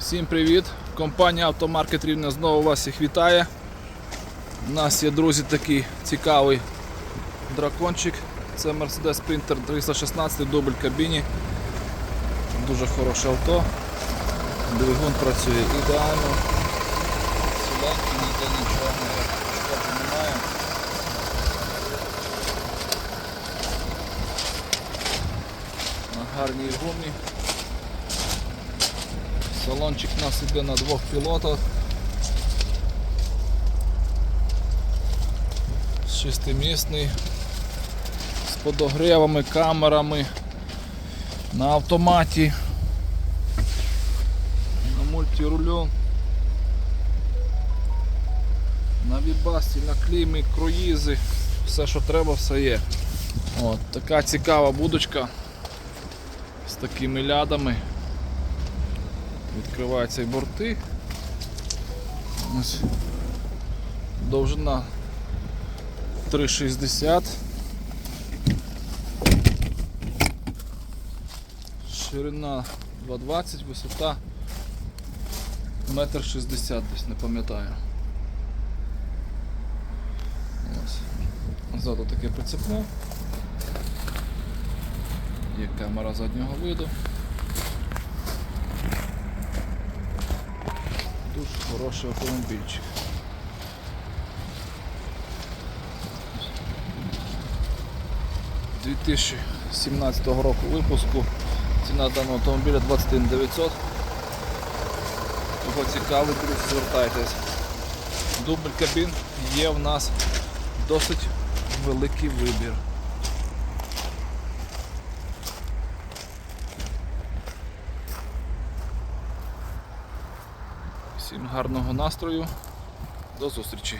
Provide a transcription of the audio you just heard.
Всім привіт! Компанія Автомаркет Рівне знову вас всіх вітає. У нас є, друзі, такий цікавий дракончик. Це Mercedes Sprinter 316 дубль кабіні. Дуже хороше авто. Двигун працює ідеально. Ціленький, ніде нічого шкоди немає. На гарній гумі. Салончик у нас іде на двох пілотах. Шестимісний, з подогревами, камерами, на автоматі, на мультирулю, на вібасі, на клімі, круїзи, все що треба, все є. От, така цікава будочка з такими лядами. Відкриваються і борти. Ось. Довжина 3,60. Ширина 2,20, висота 1,60 м десь, не пам'ятаю. Ось. Ззаду таке прицепне. Є камера заднього виду. Дуже хороший автомобільчик. З 2017 року випуску. Ціна даного автомобіля 21 900. Кого цікавить, друзі, звертайтесь. Дубль кабін є в нас досить великий вибір. Всім гарного настрою. До зустрічі.